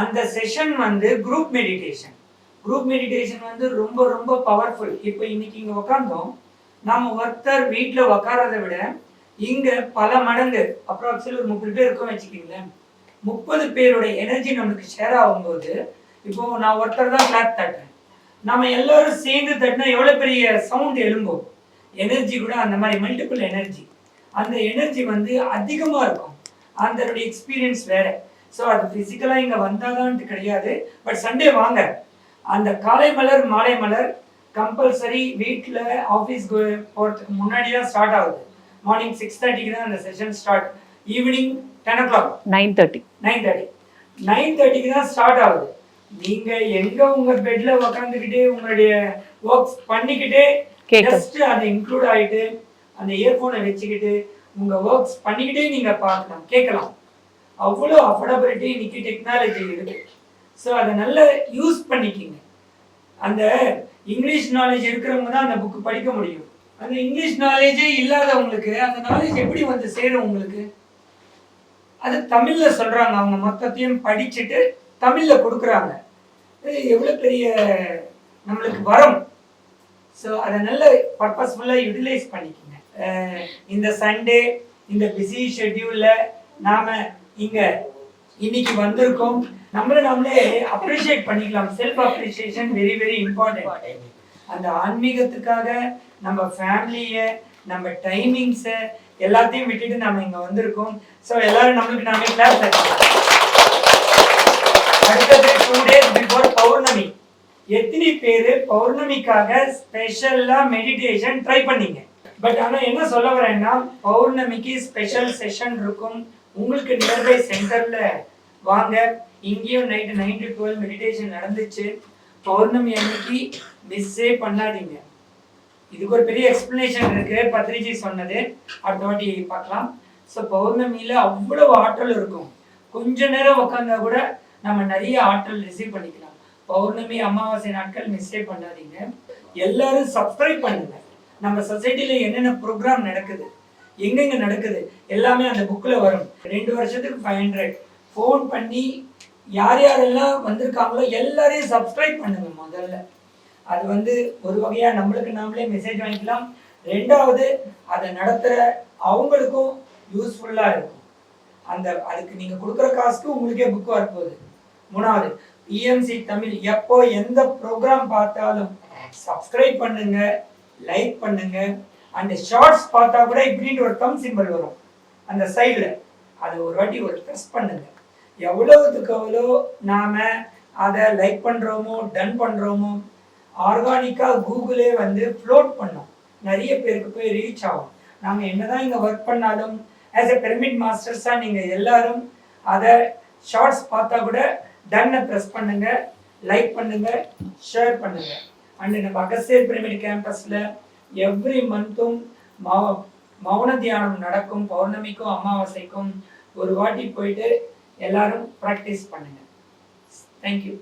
அந்த செஷன் வந்து group meditation group meditation வந்து ரொம்ப ரொம்ப பவர்ஃபுல் இப்போ இன்னைக்கு இங்கே உட்காந்தோம் நம்ம ஒருத்தர் வீட்டில் உட்காரதை விட இங்கே பல மடங்கு அப்ராக்சிமேட் ஒரு முப்பது பேர் இருக்கோம் வச்சுக்கிங்களேன். முப்பது பேரோட எனர்ஜி நம்மளுக்கு ஷேர் ஆகும்போது இப்போ நான் ஒருத்தர் தான் கிளாக் தட்டுறேன். நம்ம எல்லாரும் சேர்ந்து தட்டினா எவ்வளோ பெரிய சவுண்ட் எழும்பும்? எனர்ஜி கூட அந்த மாதிரி மல்டிபிள் எனர்ஜி அந்த எனர்ஜி வந்து அதிகமாக இருக்கும். அதனுடைய எக்ஸ்பீரியன்ஸ் வேற. ஸோ அது ஃபிசிக்கலாக இங்கே வந்தாதான்ட்டு கிடையாது. பட் சண்டே வாங்க. அந்த காலை மலர் மாலை மலர் கம்பல்சரி வீட்டில் ஆஃபீஸ்க்கு போகிறதுக்கு முன்னாடி தான் ஸ்டார்ட் ஆகுது. மார்னிங் சிக்ஸ் தேர்ட்டிக்கு தான் அந்த session start evening ten o'clock nine thirty nine thirty nine தேர்ட்டிக்கு தான் ஸ்டார்ட் ஆகுது. நீங்க எங்க உங்க பெட்ல உக்காந்துக்கிட்டே உங்களுடைய ஒர்க்ஸ் பண்ணிக்கிட்டே ஜஸ்ட் அது இன்க்ளூட் ஆயிட்டு அந்த இயர்ஃபோனை வச்சுக்கிட்டு உங்க ஒர்க்ஸ் பண்ணிக்கிட்டே நீங்க பார்க்கலாம் கேட்கலாம். அவ்வளோ அஃபோர்டபிலிட்டி இன்னைக்கு டெக்னாலஜி இருக்கு ஸோ அதை நல்லா யூஸ் பண்ணிக்கிங்க. அந்த இங்கிலீஷ் நாலேஜ் இருக்கிறவங்க தான் அந்த புக்கு படிக்க முடியும். அந்த இங்கிலீஷ் நாலேஜே இல்லாதவங்களுக்கு அந்த நாலேஜ் எப்படி வந்து சேரும் உங்களுக்கு? அது தமிழில் சொல்கிறாங்க அவங்க மொத்தத்தையும் படிச்சுட்டு தமிழில் கொடுக்குறாங்க. எவ்வளோ பெரிய நம்மளுக்கு வரும். ஸோ அதை நல்ல பர்பஸ்ஃபுல்லாக யூட்டிலைஸ் பண்ணிக்கோங்க. இந்த சண்டே இந்த பிஸி ஷெட்யூல்ல நாம இங்க இன்னைக்கு வந்திருக்கோம். நம்மள நம்மளே அப்ரிஷியேட் பண்ணிக்கலாம். Self appreciation very very important அந்த ஆன்மீகத்துக்காக நம்ம ஃபேமிலியை நம்ம டைமிங்ஸை எல்லாத்தையும் விட்டுட்டு நம்ம இங்க வந்திருக்கோம். ஸோ எல்லாரும் நம்மளுக்கு நாமே கிளாஸ் அடுத்தது டூ டேஸ் பிஃபோர் பௌர்ணமி. எத்தனை பேர் பௌர்ணமிக்காக ஸ்பெஷலா மெடிடேஷன் ட்ரை பண்ணீங்க? பட் ஆனா என்ன சொல்ல வரேன்னா பௌர்ணமிக்கு ஸ்பெஷல் செஷன் இருக்கும். உங்களுக்கு நியர்பை சென்டர்ல வாங்க. இங்கேயும் night nine to twelve meditation நடந்துச்சு. பௌர்ணமி அன்னைக்கு மிஸ்ஸே பண்ணாதீங்க. இதுக்கு ஒரு பெரிய எக்ஸ்பிளனேஷன் இருக்கு. பத்ரிஜி சொன்னது. அடுத்த வாட்டி பார்க்கலாம். ஸோ பௌர்ணமியில அவ்வளவு ஆற்றல் இருக்கும். கொஞ்ச நேரம் உட்காந்தா கூட நம்ம நிறைய ஆற்றல் ரிசீவ் பண்ணிக்கலாம். பௌர்ணமி அமாவாசை நாட்கள் மிஸ்ஸே பண்ணாதீங்க. எல்லாரும் சப்ஸ்கிரைப் பண்ணுங்க. நம்ம சொசைட்டில என்னென்ன ப்ரோக்ராம் நடக்குது எங்கெங்க நடக்குது எல்லாமே அந்த புக்கில் வரும். ரெண்டு வருஷத்துக்கு ஃபைவ் ஹண்ட்ரட் ஃபோன் பண்ணி யார் யாரெல்லாம் வந்திருக்காங்களோ எல்லாரையும் சப்ஸ்கிரைப் பண்ணுங்க முதல்ல. அது வந்து ஒரு வகையாக நம்மளுக்கு நாமளே மெசேஜ் வாங்கிக்கலாம். ரெண்டாவது அதை நடத்துகிற அவங்களுக்கும் யூஸ்ஃபுல்லாக இருக்கும். அந்த அதுக்கு நீங்கள் கொடுக்குற காசுக்கு உங்களுக்கே புக் வரப்போகுது. மூணாவது இஎம்சி தமிழ் எப்போ எந்த ப்ரோக்ராம் பார்த்தாலும் சப்ஸ்கிரைப் பண்ணுங்கள் லைக் பண்ணுங்க. அந்த ஷார்ட்ஸ் பார்த்தா கூட இப்படின்னு ஒரு தம் சிம்பிள் வரும். அந்த சைடில் அதை ஒரு வாட்டி ஒரு ப்ரெஸ் பண்ணுங்க. எவ்வளவுக்கு எவ்வளோ நாம அதை லைக் பண்ணுறோமோ டன் பண்ணுறோமோ ஆர்கானிக்காக கூகுளே வந்து ஃப்ளோட் பண்ணும். நிறைய பேருக்கு போய் ரீச் ஆகும். நாங்கள் என்னதான் இங்கே ஒர்க் பண்ணாலும் ஆஸ் எ பெர்மிட் மாஸ்டர்ஸாக நீங்கள் எல்லாரும் அதை ஷார்ட்ஸ் பார்த்தா கூட டன்னை ப்ரெஸ் பண்ணுங்கள் லைக் பண்ணுங்கள் ஷேர் பண்ணுங்கள் அண்ட் நம்ம அகஸ்தியர் பிரமிட் கேம்பஸில் எவ்ரி மந்த்தும் மௌ மௌன தியானம் நடக்கும் பௌர்ணமிக்கும் அமாவாசைக்கும் ஒரு வாட்டி போயிட்டு எல்லாரும் ப்ராக்டிஸ் பண்ணுங்க. தேங்க்யூ